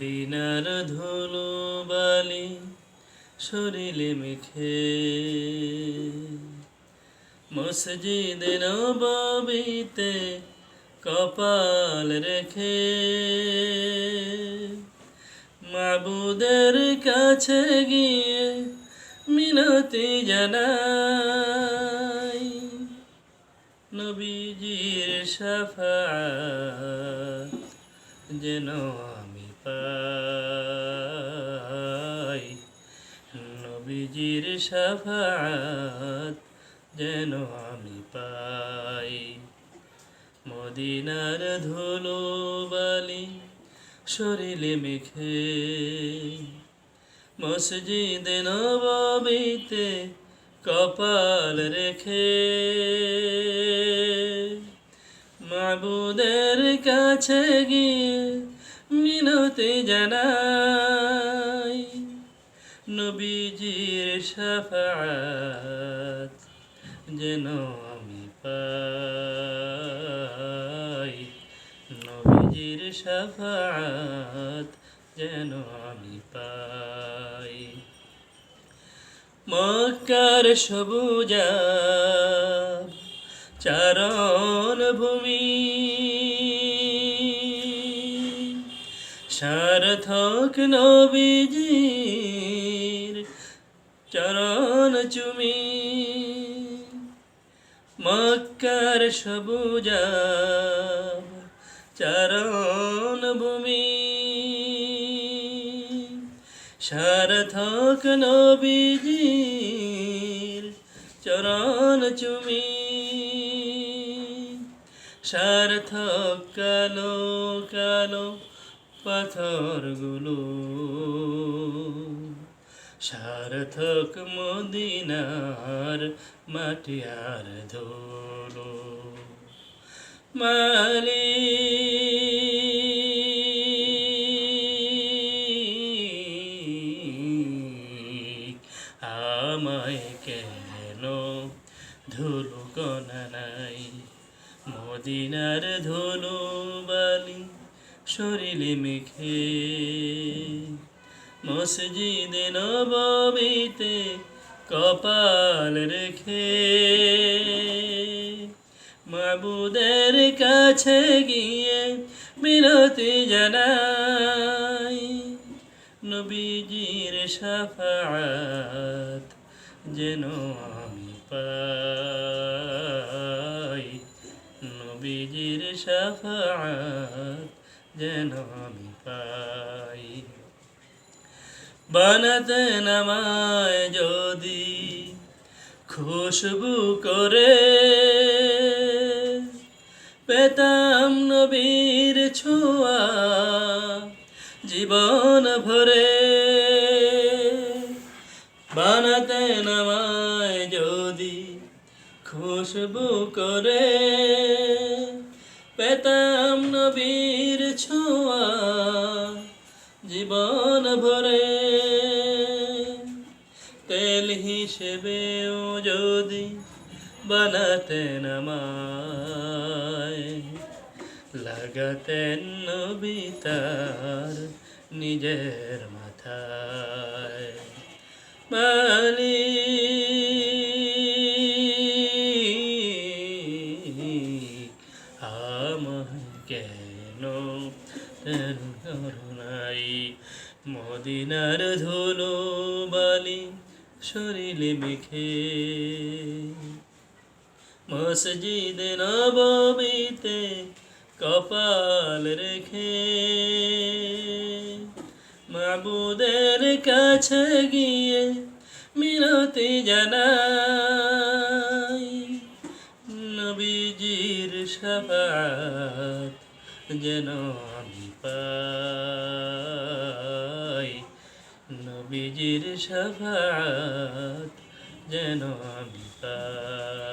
মদিনার ধুলো বালি শরীরে মেখে। মসজিদ নবীতে কপাল রেখে। মাবুদের কাছে গিয়ে মিনতি জানাই, নবীজির সাফা যেন পাই। নবীজির সাফাত যেন আমি পাই। মদিনার ধুলো বালি শরীরে মেখে মসজিদ নবীতে কপাল রেখে মাবুদের কাছে গিয়ে মিনতি জানাই নবীজির সাফাত যেন আমি পাই। নবীজির সাফাত যেন আমি পাই। মক্কার সবুজা চারণ ভূমি সার্থক নবীজির চরণ চুমি। মক্কার সবুজা চারণ ভূমি। সার্থক নবীজির চরণ চুমি। সার্থক কালো কালো পাথরগুলো। সার্থক মদিনার মাটি আর ধুলো। মালিক, আমায় কেন ধুলো কণা নাই? মদিনার ধুলো বালি শরীরে মেখে। মসজিদ নবীতে কপাল রেখে। মাবুদের কাছে গিয়ে বিনতি জানাই। নবীজির সাফাত যেন আমি পাই। নবীজির সাফাত যেন আমি পাই। বানাতে নামায় যদি খুশবু করে। পেতাম নবীর ছোঁয়া জীবন ভরে। বানাতে নামায় যদি খুশবু করে। পেতাম নবীর ছোঁয়া জীবন ভরে। তেল হিসেবেও যদি বানাতেন আমায়, লাগাতেন নবী তার নিজের মাথায়। কেন করুণাই মদিনার ধুলো বালি শরীরে মেখে মসজিদ নবীতে কপাল রেখে মাবুদের কাছে গিয়ে মিনতি জানাই সাফাত যেন আমি পাই। নবীজির সাফাত যেন আমি পাই।